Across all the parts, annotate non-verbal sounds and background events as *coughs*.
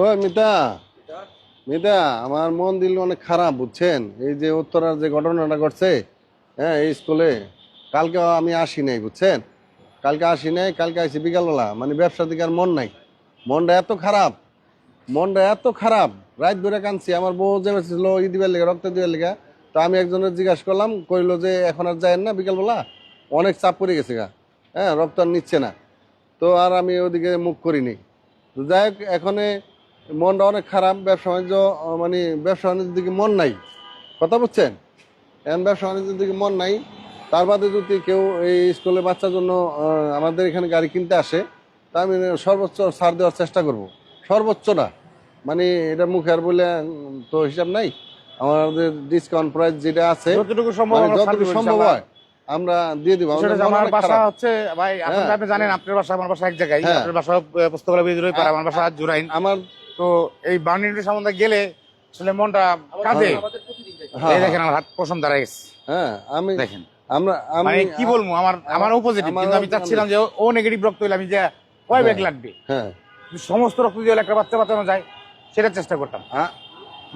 ও মিতা মিতা, আমার মন দিল অনেক খারাপ, বুঝছেন? এই যে উত্তরার যে ঘটনাটা ঘটছে হ্যাঁ এই স্কুলে, কালকে আমি আসি নাই, বুঝছেন? কালকে আসি নাই, কালকে আসি বিকালবেলা মানে ব্যবসার দিকে আর মন নাই। মনটা এত খারাপ, মনটা এত খারাপ, রাত ধরে কাঁদছি, আমার বউ যে ছিল ই দিবার লেগে, রক্ত দিবার লেগে, তো আমি একজনের জিজ্ঞাসা করলাম, কইলো যে এখন আর যায় না বিকালবেলা? অনেক চাপ পড়ে গেছে গা হ্যাঁ রক্ত আর নিচ্ছে না। তো আর আমি ওদিকে মুখ করিনি। তো যাই হোক, এখানে মনটা অনেক খারাপ ব্যবসা বাণিজ্য মানে ব্যবসা বাণিজ্যের দিকে মন নাই। কথা বুঝছেন? এখন ব্যবসা বাণিজ্যের দিকে মন নাই। তার বাদে যদি কেউ এই স্কুলে বাচ্চার জন্য আমাদের এখানে গাড়ি কিনতে আসে তা আমি সর্বোচ্চ ছাড় দেওয়ার চেষ্টা করব। সর্বোচ্চটা মানে এটা মুখে আর বলে তো হিসাব নাই। আমাদের ডিসকাউন্ট প্রাইস যেটা আছে যতটুকু সম্ভব মানে যতটুকু সম্ভব হয় আমরা দিয়ে দিব। আমার বাসা হচ্ছে ভাই আপনি হ্যাঁ। আপনি জানেন আপনার বাসা আমার বাসা এক জায়গায়। হ্যাঁ। আপনার বাসা পুস্তকালয় আমার বাসা জুরাইন। আমার তো এই বার্নিটি সম্বন্ধে গেলে আসলে মনটা কাঁদে। হ্যাঁ, এই দেখেন আমার হাত পশম দাঁড়ায় গেছে হ্যাঁ আমি দেখেন। আমরা আমি মানে কি বলব আমার আমার অপোজিটিভ কিন্তু আমি চাচ্ছিলাম যে ও নেগেটিভ রক্ত হইলে আমি যে কয় ব্যাগ লাগবে? হ্যাঁ। সমস্ত রক্ত দিয়ে একটা বাচ্চা বাঁচানো যায় সেটা চেষ্টা করতাম। আ-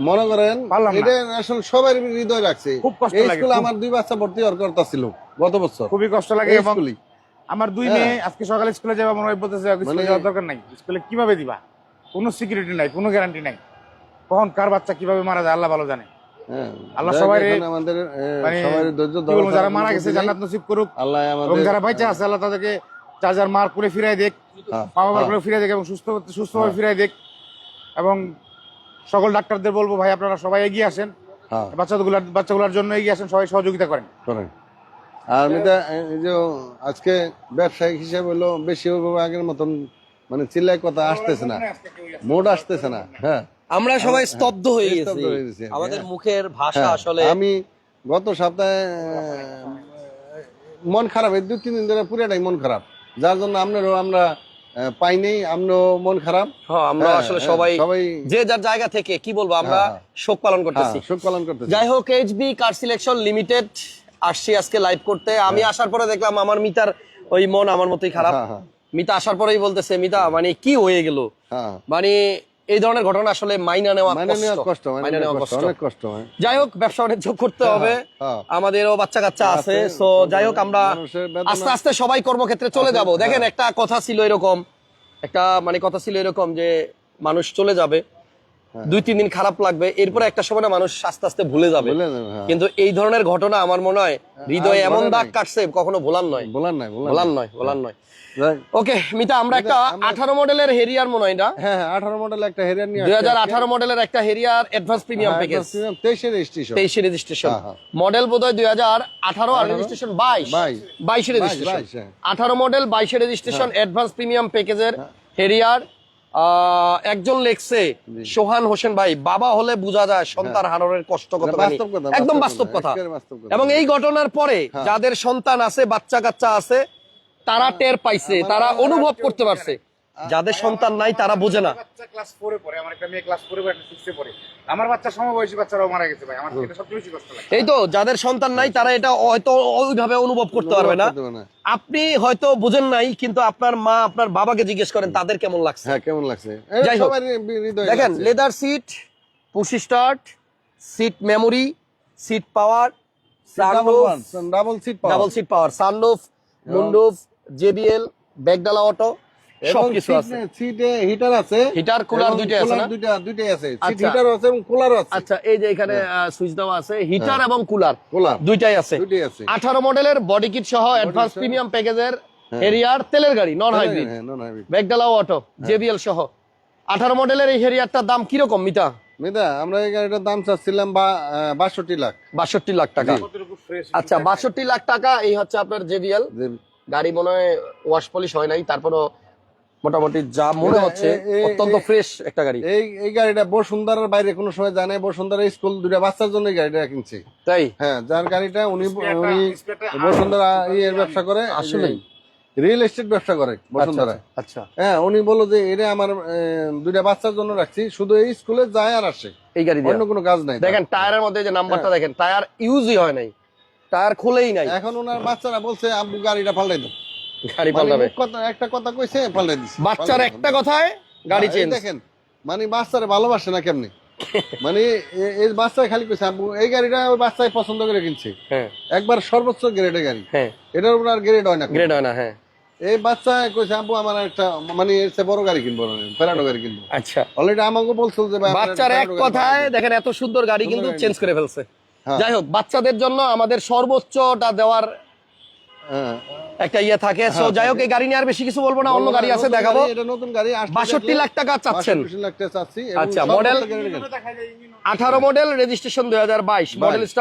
মনে করেন। এটা আসলে সবার হৃদয় রাখছে খুব কষ্ট এই লাগে, স্কুলে আমার দুই বাচ্চা ভর্তি হওয়ার কথা ছিল গত বছর। খুবই কষ্ট লাগে এবং আমার দুই হ্যাঁ। মেয়ে আজকে সকালে স্কুলে যাওয়া মনে হয় বলতেছে স্কুলে মানে- যাওয়ার দরকার নাই। স্কুলে কীভাবে দিবা? কোনো সিকিউরিটি নাই কোনো গ্যারান্টি নাই। কখন কার বাচ্চা কীভাবে মারা যায় আল্লাহ ভালো জানে। হ্যাঁ, আল্লাহ আমাদের মানে যারা মারা গেছে জান্নাত নসিব করুক। আল্লাহ আমাদের যারা বাইচা আছে আল্লাহ তাদেরকে যার যার মার করে ফিরাই দেখ হ্যাঁ, মা বাবার হ্যাঁ, করে ফিরাই দেখ এবং সুস্থ সুস্থভাবে। ফিরাই দেখ। এবং সকল ডাক্তারদের বলব ভাই আপনারা সবাই এগিয়ে আসেন। বাচ্চাগুলার বাচ্চাগুলোর জন্য এগিয়ে আসেন সবাই সহযোগিতা করেন। করেন। আর মিতা যে আজকে ব্যবসায়িক হিসাবে হলো বেশি আগের মতন মানে চিল্লাই কথা আসতেছে না। মোড আসতেছে না হ্যাঁ। আমরা সবাই স্তব্ধ হয়ে গেছি। হয়ে আমাদের। মুখের ভাষা হ্যাঁ, আসলে আমি গত সপ্তাহে মন খারাপ এই দু তিন দিন ধরে পুরোটাই মন খারাপ। যার জন্য আপনারও আমরা পাই নেই আমরাও মন খারাপ। হ্যাঁ, আমরা আসলে সবাই সবাই যে যার জায়গা থেকে কি বলব আমরা। শোক পালন করতেছি। শোক পালন করতেছি। যাই হোক এইচবি কার সিলেকশন লিমিটেড আসছি আজকে লাইভ করতে। আমি। আসার পরে দেখলাম আমার মিতার ওই মন আমার মতোই খারাপ। মিতা আসার পরেই বলতেছে মিতা মানে কি হয়ে গেল? হ্যাঁ। মানে এই ধরনের ঘটনা আসলে মাইনা নেওয়া কষ্ট। কষ্ট মাইনা নেওয়া কষ্ট কষ্ট। অনেক কষ্ট হয়। যাই হোক ব্যবসা বাণিজ্য করতে হবে। হ্যাঁ। আমাদেরও বাচ্চা কাচ্চা আছে তো যাই হোক আমরা আস্তে আস্তে সবাই কর্মক্ষেত্রে চলে যাব। দেখেন হ্যাঁ। একটা কথা ছিল এরকম একটা মানে কথা ছিল এরকম যে মানুষ চলে যাবে। হ্যাঁ। দুই তিন দিন খারাপ লাগবে এরপরে একটা সময় মানুষ আস্তে আস্তে ভুলে যাবে। হ্যাঁ। কিন্তু এই ধরনের ঘটনা আমার মনে হয় হৃদয়ে এমন দাগ কাটছে কখনো ভোলার নয়। নাই বলার ভোলার নয়। ভোলার নয়। ওকে মিতা আমরা একটা আঠারো মডেলের হেরিয়ার মনে হয় না হ্যাঁ হ্যাঁ আঠারো মডেল একটা হেরিয়ার নিয়ে দুই হাজার আঠারো মডেলের একটা হেরিয়ার অ্যাডভান্স প্রিমিয়াম হ্যাঁ, প্যাকেজ তেইশে রেজিস্ট্রেশন তেইশে রেজিস্ট্রেশন হ্যাঁ, হ্যাঁ। মডেল বোধ হয় দুই হাজার আঠারো আর রেজিস্ট্রেশন বাইশ। বাইশ। রেজিস্ট্রেশন হ্যাঁ। আঠারো মডেল বাইশে রেজিস্ট্রেশন অ্যাডভান্স প্রিমিয়াম প্যাকেজের হেরিয়ার একজন লেখছে সোহান হোসেন ভাই বাবা হলে বোঝা যায় সন্তান হারানোর কষ্ট কত বাস্তব কথা, একদম বাস্তব কথা। এবং এই ঘটনার পরে হ্যাঁ। যাদের সন্তান আছে বাচ্চা কাচ্চা আছে তারা টের পাইছে তারা অনুভব করতে পারছে। যাদের সন্তান নাই তারা বোঝে না। বাচ্চা ক্লাস ফোরে পড়ে আমার একটা মেয়ে ক্লাস ফোরে পড়ে একটা সিক্সে পড়ে। আমার বাচ্চা সমবয়সী বাচ্চারাও মারা গেছে ভাই আমার এটা সবচেয়ে বেশি কষ্ট লাগে। এই তো যাদের সন্তান নাই তারা এটা হয়তো ওইভাবে অনুভব করতে পারবে না। আপনি হয়তো বুঝেন নাই কিন্তু আপনার মা আপনার বাবাকে জিজ্ঞেস করেন তাদের কেমন লাগছে? হ্যাঁ কেমন লাগছে? যাই হোক। দেখেন leather seat push start seat memory seat power double seat double seat power sunroof moonroof JBL ব্যাগডালা auto সবকিছু আছে। সিটে হিটার আছে। Heater, cooler দুইটাই আছে না? দুইটা দুইটাই আছে। সিট। হিটার আছে এবং কুলারও আছে। আচ্ছা এই যে এখানে সুইচ দেওয়া আছে হিটার এবং কুলার কুলার দুইটাই আছে। দুইটাই আছে। আঠারো মডেলের বডি কিট সহ অ্যাডভান্স প্রিমিয়াম প্যাকেজের হেরিয়ার তেলের গাড়ি নন হাইব্রিড ব্যাগডালাও অটো জেবিএল সহ। আঠারো মডেলের এই হেরিয়ারটার দাম কীরকম মিতা? মিদা আমরা এই গাড়িটার দাম চাচ্ছিলাম বা বাষট্টি লাখ। বাষট্টি লাখ টাকা। আচ্ছা বাষট্টি লাখ টাকা এই হচ্ছে আপনার জেবিএল গাড়ি মনে হয় ওয়াশ পলিশ হয় নাই তারপরও মোটামুটি যা মনে হচ্ছে অত্যন্ত ফ্রেশ একটা গাড়ি। এই এই গাড়িটা বসুন্ধরার বাইরে কোনো সময় যায় না বসুন্ধরা স্কুল দুটা বাচ্চার জন্য এই গাড়িটা কিনছে। তাই? হ্যাঁ যার গাড়িটা উনি উনি বসুন্ধরা ইয়ের ব্যবসা করে আসলেই? রিয়েল এস্টেট ব্যবসা করে বসুন্ধরা। আচ্ছা হ্যাঁ উনি বলল যে এটা আমার আহ, দুইটা বাচ্চার জন্য রাখছি শুধু এই স্কুলে যায় আর আসে। এই গাড়ি দিয়ে। অন্য কোনো কাজ নাই দেখেন টায়ারের মধ্যে যে নাম্বারটা দেখেন টায়ার ইউজই হয় নাই। টায়ার খুলেই নাই। এখন ওনার বাচ্চারা বলছে আব্বু গাড়িটা পাল্টাই দাও। গাড়ি মানে পাল্টাবে। কথা একটা কথা কইছে পাল্টাই দিছে। বাচ্চার একটা কথায় গাড়ি চেঞ্জ দেখেন মানে বাচ্চারা ভালোবাসে না কেমনি? মানে এই বাচ্চায় খালি কইছে এই গাড়িটা ওই বাচ্চায় পছন্দ করে কিনছে। হ্যাঁ। একবার সর্বোচ্চ গ্রেডের গাড়ি। হ্যাঁ। এটার উপর আর গ্রেড হয় না গ্রেড হয় না হ্যাঁ। এই বাচ্চা কইছে আব্বু আমার একটা মানে এর বড় গাড়ি কিনবো না ফেরাডো গাড়ি কিনবো। আচ্ছা। অলরেডি আমাকে বলছিল যে বাচ্চার এক কথায় দেখেন এত সুন্দর গাড়ি কিন্তু চেঞ্জ করে ফেলছে। হ্যাঁ। যাই হোক বাচ্চাদের জন্য আমাদের সর্বোচ্চটা দেওয়ার হ্যাঁ। একটা ইয়ে থাকে সো যাই হোক এই গাড়ি নিয়ে আর বেশি কিছু বলব না অন্য গাড়ি আছে দেখাবো। এটা নতুন গাড়ি আসলে বাষট্টি দেখলে- লাখ টাকা চাচ্ছেন। 62 লাখ টাকা চাচ্ছি আচ্ছা, গাড়ি। আঠারো মডেল রেজিস্ট্রেশন দুই হাজার বাইশ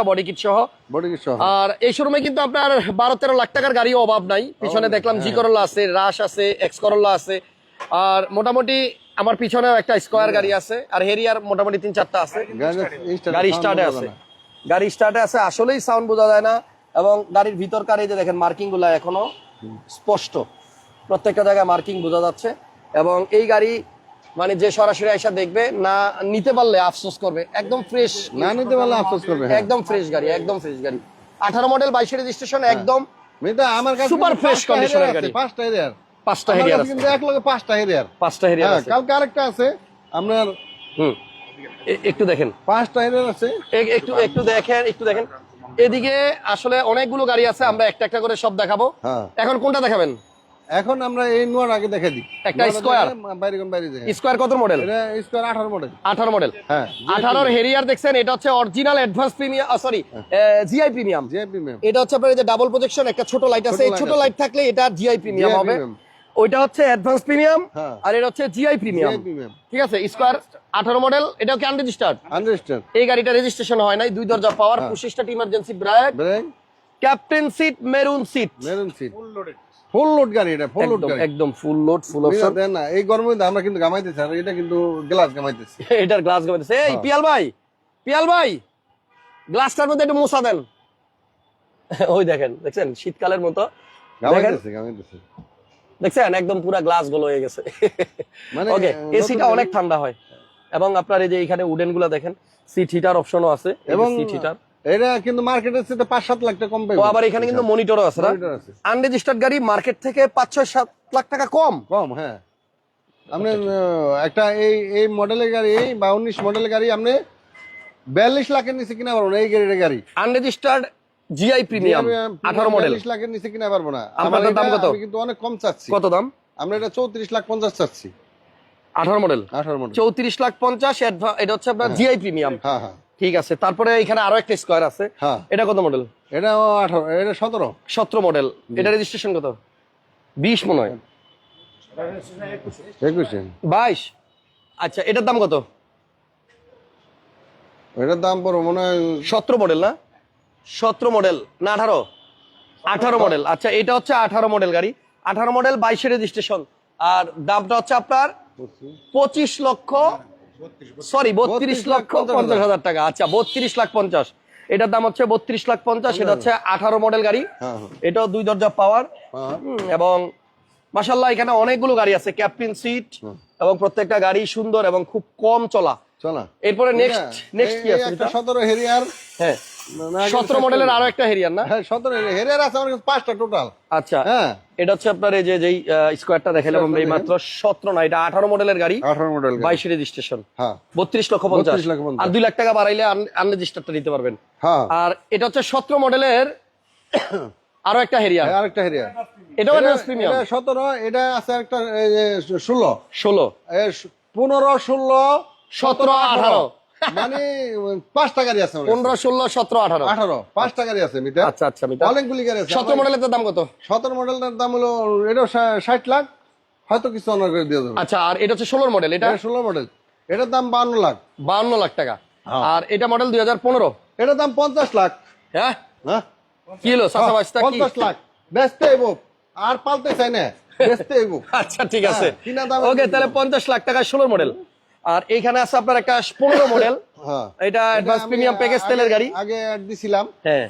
বডি কিট সহ। বডি কিট সহ। আর এই শোরুমে কিন্তু আপনার বারো তেরো লাখ টাকার গাড়িও অভাব নাই। পিছনে দেখলাম জি করল্লা আছে রাশ আছে এক্স করল্লা আছে। আর মোটামুটি আমার পিছনেও একটা স্কোয়ার গাড়ি আছে আর হেরিয়ার মোটামুটি তিন চারটা আছে। গাড়ি স্টার্টে আছে। গাড়ি স্টার্টে আছে আসলেই সাউন্ড বোঝা যায় না। এবং গাড়ির ভিতরকার এই যে দেখেন মার্কিংগুলা এখনও স্পষ্ট। প্রত্যেকটা জায়গায় মার্কিং বোঝা যাচ্ছে এবং এই গাড়ি মানে যে সরাসরি আইসা দেখবে না নিতে পারলে আফসোস করবে। একদম ফ্রেশ না নিতে পারলে আফসোস করবে হ্যাঁ। একদম ফ্রেশ গাড়ি একদম ফ্রেশ গাড়ি। আঠারো মডেল বাইশের রেজিস্ট্রেশন একদম আমার কাছে condition এর Harrier গাড়ি। পাঁচটা হেরিয়ার। পাঁচটা হেরিয়ার আছে। কিন্তু এক লগে পাঁচটা হেরিয়ার। পাঁচটা হেরিয়ার হ্যাঁ আছে। কালকে আরেকটা আছে আপনার হুম। একটু দেখেন। পাঁচটা হেরিয়ার আছে। একটু একটু দেখেন একটু দেখেন। এদিকে আসলে অনেকগুলো গাড়ি আছে আমরা একটা একটা করে সব দেখাবো। হ্যাঁ। এখন কোনটা দেখাবেন? এখন আমরা এই নোয়ার আগে দেখা দিই। একটা? দেখে বাইরে কোন বাইরে স্কোয়ার কত মডেল এটা স্কোয়ার আঠারো মডেল আঠারো মডেল হ্যাঁ আঠারোর হেরিয়ার দেখছেন এটা হচ্ছে original advance premium sorry GI premium GAP ma'am এটা হচ্ছে আপনার এই যে ডাবল প্রজেকশন একটা ছোট লাইট আছে। এই ছোট লাইট থাকলে এটা জিআই প্রিমিয়াম হবে। ওইটা হচ্ছে অ্যাডভান্স প্রিমিয়াম। আর এটা হচ্ছে জিআই প্রিমিয়াম ঠিক আছে? স্কোয়ার আঠারো মডেল এটাও কি আনরেজিস্টার্ড আন্ডারস্ট্যান্ড এই গাড়িটা রেজিস্ট্রেশন হয় নাই দুই দরজা পাওয়ার। পঁচিশটা emergency brake captain seat maroon seat maroon seat full load গাড়ি এটা ফুল লোড একদম গাড়ি। একদম ফুল লোড ফুল অপশন দেন না এই গরমের মধ্যে আমরা কিন্তু গামাইতেছি আর এটা কিন্তু গ্লাস গামাইতেছি *laughs* এটার গ্লাস গামাইতেছে এই হ্যাঁ। পিয়াল ভাই পিয়াল ভাই গ্লাসটার মধ্যে একটু মোছা দেন। *laughs* ওই দেখেন দেখছেন? শীতকালের মতো। দেখেন। গামাইতেছি গামাইতেছি দেখছেন? একদম পুরা গ্লাসগুলো হয়ে গেছে। মানে, ওকে এসিটা অনেক ঠান্ডা হয়। এবং আপনার এই যে এখানে উডেনগুলা দেখেন সিট হিটার অপশনও আছে এবং সিট হিটার এটা কিন্তু মার্কেটের সাথে পাঁচ সাত লাখ টাকা কম পাইবে ও আবার এখানে কিন্তু মনিটরও আছে না? আনরেজিস্টার্ড গাড়ি মার্কেট থেকে পাঁচ ছয় সাত লাখ টাকা কম। কম হ্যাঁ। আপনি একটা এই এই মডেলের গাড়ি বা উনিশ মডেলের গাড়ি আপনি বিয়াল্লিশ লাখের নিচে কিনা এই গাড়ির গাড়ি। আনরেজিস্টার্ড জিআই প্রিমিয়াম আঠারো মডেল বিয়াল্লিশ লাখের নিচে কিনা পারব না। আমার দাম কত? আমি কিন্তু অনেক কম চাচ্ছি। কত দাম? আমরা এটা চৌত্রিশ লাখ পঞ্চাশ চাচ্ছি। আঠারো মডেল আঠারো মডেল চৌত্রিশ লাখ পঞ্চাশ adva- এটা হচ্ছে আপনার জিআই প্রিমিয়াম হ্যাঁ হ্যাঁ। ঠিক আছে তারপরে এখানে আরও একটা স্কোয়ার আছে। হ্যাঁ। এটা কত মডেল এটা আঠারো এটা সতেরো। সতেরো মডেল এটা রেজিস্ট্রেশন কত? বিশ মনে হয়। একুশে। বাইশ। আচ্ছা এটার দাম কত? এটার দাম পড়ব মনে হয় সতেরো মডেল না? সতেরো মডেল না আঠারো? আঠারো মডেল আচ্ছা এটা হচ্ছে আঠারো মডেল গাড়ি। আঠারো মডেল বাইশে রেজিস্ট্রেশন আর দামটা হচ্ছে আপনার পঁচিশ লক্ষ সরি বত্রিশ লক্ষ পঞ্চাশ হাজার টাকা। আচ্ছা বত্রিশ লাখ পঞ্চাশ। এটার দাম হচ্ছে বত্রিশ লাখ পঞ্চাশ। এটা হচ্ছে আঠারো মডেল গাড়ি। হ্যাঁ হ্যাঁ। এটাও দুই দরজা পাওয়ার হ্যাঁ। এবং মাসাল্লাহ এখানে অনেকগুলো গাড়ি আছে। ক্যাপ্টেন সিট এবং প্রত্যেকটা গাড়ি সুন্দর এবং খুব কম চলা। চলা। এরপরে নেক্সট নেক্সট কি আছে সতেরো হেরিয়ার হ্যাঁ। সতেরো মডেলের আরও একটা হেরিয়ার না? হ্যাঁ সতেরো হেরিয়ার আছে আমার কাছে পাঁচটা টোটাল আচ্ছা হ্যাঁ। এটা হচ্ছে আপনার এই যে যেই স্কোয়ারটা দেখালাম আমরা এই মাত্র সতেরো না এটা আঠারো মডেলের গাড়ি। মডেল বাইশ রেজিস্ট্রেশন হ্যাঁ। বত্রিশ লক্ষ পঞ্চাশ। আর দুই লাখ টাকা বাড়াইলে আনরেজিস্টারটা দিতে পারবেন। হ্যাঁ। আর এটা হচ্ছে সতেরো মডেলের *coughs* আরও একটা হেরিয়া আর একটা হেরিয়া এটাও প্রিমিয়াম 17 এটা আছে একটা 16 16 15 16 17 18 মানে পাঁচটা গাড়ি আছে পনেরো ষোলো সতেরো আঠারো। আঠারো পাঁচটা গাড়ি আছে মিটা আচ্ছা আচ্ছা মিতা অনেকগুলি গাড়ি আছে। সতেরো মডেলের দাম কত? সতেরো মডেলটার দাম হলো এটাও ষাট লাখ। হয়তো কিছু অনার করে দিয়ে দেবে। আচ্ছা আর এটা হচ্ছে ষোলোর মডেল এটা? ষোলো মডেল এটার দাম বান্ন লাখ। লাখ টাকা। হ্যাঁ। আর এটা মডেল দুই হাজার পনেরো? এটার দাম পঞ্চাশ লাখ। হ্যাঁ? হ্যাঁ? কি হলো পঞ্চাশ লাখ। এবো আর পালতে চাই না। আচ্ছা ঠিক আছে। হ্যাঁ, ওকে তাহলে পঞ্চাশ লাখ টাকা ষোলোর মডেল আর এইখানে আছে আপনার একটা পনেরো মডেল হ্যাঁ। এটা অ্যাডভান্স প্রিমিয়াম প্যাকেজ তেলের গাড়ি। আগে অ্যাড দিছিলাম। হ্যাঁ।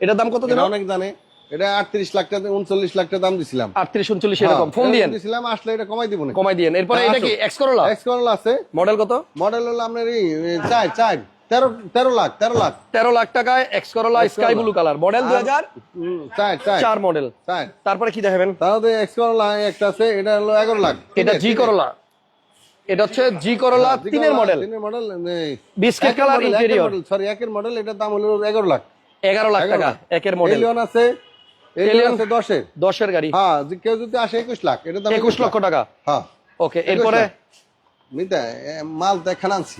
এটার দাম কত দিন অনেক জানে এটা আটত্রিশ লাখ টাকা উনচল্লিশ লাখ টাকা দাম দিছিলাম। আটত্রিশ উনচল্লিশ এরকম। ফোন হ্যাঁ, দিয়েন। দিছিলাম আসলে এটা কমাই দিব না কমাই দিয়েন। এরপরে হ্যাঁ, এটা কি এক্স করলা এক্স করলা আছে। মডেল কত? মডেল হলো আপনার এই এই চার চার। তেরো তেরো লাখ তেরো লাখ। তেরো লাখ টাকায় X Corolla sky blue colour model দুই হাজার চার মডেল তারপরে কি দেখাবেন? তাহলে এক্স করলা একটা আছে এটা হলো এগারো লাখ। এটা জি করলা এটা হচ্ছে জি করলা তিনের মডেল তিনের model biscuit colour interior sorry একের মডেল এটার দাম হলো এগারো লাখ। এগারো লাখ টাকা একের মডেল এলিয়ন আছে এলিয়ন আছে দশের। এর গাড়ি। হ্যাঁ কেউ যদি আসে একুশ লাখ এটা দাম একুশ লক্ষ টাকা। হ্যাঁ। ওকে এরপরে। মিতা মাল তো আনছি।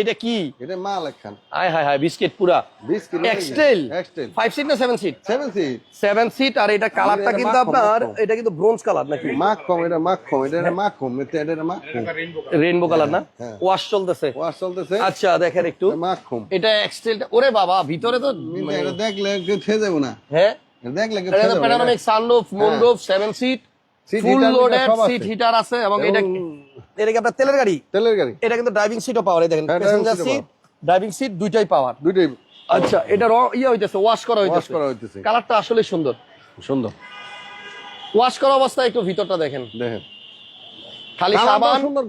এটা কি? এটা মাল এখান। আয় হায় হায় বিস্কিট পুরা। বিশ kilo X Trail X Trail five seat না seven seat seven seat seven seat আর এটা কালারটা কিন্তু আপনার এটা কিন্তু ব্রোঞ্জ কালার নাকি? মাখ কম এটা মাখ কম এটা মাখ কম এটা এটা মাখ কম রেইনবো কালার না? হ্যাঁ। ওয়াশ চলতেছে। ওয়াশ চলতেছে। আচ্ছা দেখেন একটু। মাখ কম এটা এক্সটেল ওরে বাবা ভিতরে তো এটা দেখলে কেউ খেয়ে যাব না। হ্যাঁ? দেখলে কেউ এটা খেয়ে যাব না। Panoramic sunroof moonroof seven seat Seat full loaded seat heater আছে। এবং এটা এটা কি আপনার তেলের গাড়ি? তেলের গাড়ি। এটা কিন্তু ড্রাইভিং সিটও পাওয়ার দেখেন হ্যাঁ, প্যাসেঞ্জার সিট ড্রাইভিং সিট দুইটাই পাওয়ার। দুইটাই আচ্ছা এটা র ইয়ে হইতেছে ওয়াশ করা ওয়াশ করা হইতেছে। কালারটা আসলে সুন্দর। সুন্দর। ওয়াশ করা অবস্থায় একটু ভিতরটা দেখেন। দেখেন। খালি সাবান সুন্দর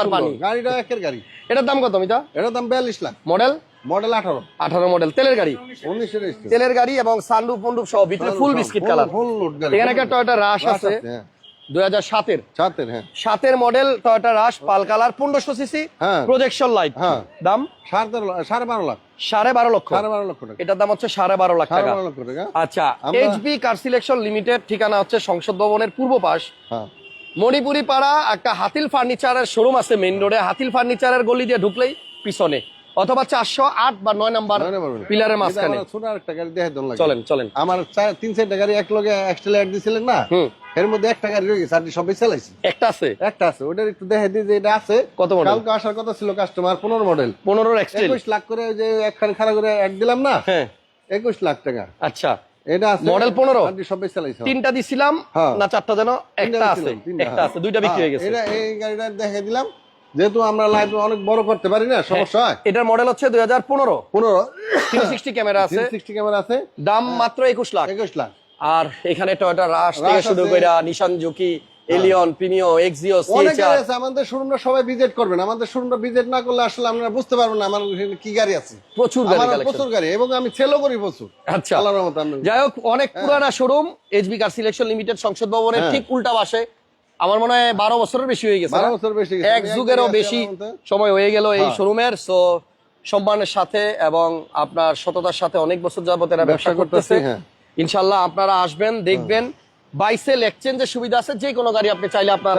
আর পানি। গাড়িটা একের গাড়ি। এটার দাম কত মিতা? এটার দাম বিয়াল্লিশ লাখ। মডেল মডেল আঠারো। আঠারো মডেল তেলের গাড়ি। উনিশের তেলের গাড়ি এবং সানরুফ মন্ডুপ সহ ভিতরে full biscuit colour full load গাড়ি। এখানে একটা টয়টা রাশ আছে হ্যাঁ। দুই হাজার সাতের। সাতের হ্যাঁ। সাতের মডেল টয়টা রাশ পাল কালার পনেরোশো সিসি। প্রজেকশন লাইট হ্যাঁ। দাম? সাড়ে তেরো লাখ- সাড়ে বারো লক্ষ। লক্ষ টাকা। এটার দাম হচ্ছে সাড়ে বারো লাখ টাকা। আচ্ছা এইচবি কার সিলেকশন লিমিটেড ঠিকানা হচ্ছে সংসদ ভবনের পূর্ব পাশ। হ্যাঁ। মণিপুরি পাড়া একটা হাতিল ফার্নিচারের শোরুম আছে মেইন রোডে হাতিল ফার্নিচারের গলি দিয়ে ঢুকলেই পিছনে। অথবা চারশো আট বা নয় নাম্বার। পিলারের মাঝখানে। আমার গাড়ি দেখে দন চলেন চলেন। আমার তিন চারটা গাড়ি এক লগে এক্সট্রা দিছিলেন না? এর মধ্যে একটা গাড়ি রয়ে গেছে আর সবাই চালাইছি। একটা আছে? একটা আছে ওটার একটু দেখে দিই যে এটা আছে। কত model? কালকে আসার কথা ছিল কাস্টমার পনেরো মডেল পনেরো একুশ লাখ করে যে একখান খারাপ করে এক দিলাম না? হ্যাঁ। একুশ লাখ টাকা। আচ্ছা। এটা আছে। Model 15? সবাই চালাইছে। তিনটা দিছিলাম হ্যাঁ। না চারটা যেন? একটা আছে। একটা। আছে। দুইটা বিক্রি হয়ে। হ্যাঁ, গেছে। এটা এই গাড়িটা দেখে দিলাম। যেহেতু আমরা লাইভ অনেক বড় করতে পারি না সমস্যা হয়। এটার মডেল হচ্ছে দুই হাজার পনেরো। পনেরো। সিক্সটি ক্যামেরা আছে। সিক্সটি ক্যামেরা আছে। দাম মাত্র একুশ লাখ। একুশ লাখ। আর এখানে টয়োটা রাশ থেকে শুরু। করে Nissan Juke Allion Premio Axio CHR আছে আমাদের শোরুমটা সবাই ভিজিট করবেন। আমাদের শোরুমটা ভিজিট না করলে আসলে আপনারা বুঝতে পারবেন না আমার এখানে কি গাড়ি আছে। প্রচুর গাড়ি কালেকশন প্রচুর গাড়ি এবং আমি সেলও করি প্রচুর। আচ্ছা। আল্লাহর রহমতে যাই হোক অনেক পুরানা showroom HB car selection limited সংসদ ভবনের হ্যাঁ। ঠিক উল্টা পাশে। আমার মনে হয় বারো বছরের বেশি হয়ে গেছে বারো বছর বেশি এক যুগেরও বেশি সময় হয়ে গেল এই হ্যাঁ। শোরুমের সো সম্মানের সাথে এবং আপনার সততার সাথে অনেক বছর যাবত এরা ব্যবসা করতেছে। হ্যাঁ। ইনশাল্লাহ আপনারা আসবেন দেখবেন বাইসেল এক্সচেঞ্জের সুবিধা আছে যে কোনো গাড়ি আপনি চাইলে আপনার।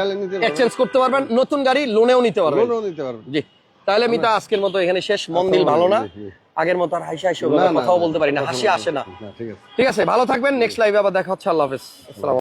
এক্সচেঞ্জ করতে পারবেন নতুন গাড়ি লোনেও নিতে পারবেন। লোনও নিতে পারবেন। জি। তাহলে মিতা আজকের মতো এখানে শেষ মন দিল ভালো না। আগের মতো আর হাসি হাসি কথাও বলতে পারি না হাসি আসে না। না, ঠিক আছে। ভালো থাকবেন নেক্সট লাইভে আবার দেখা হচ্ছে আল্লাহ হাফেজ। আসসালামু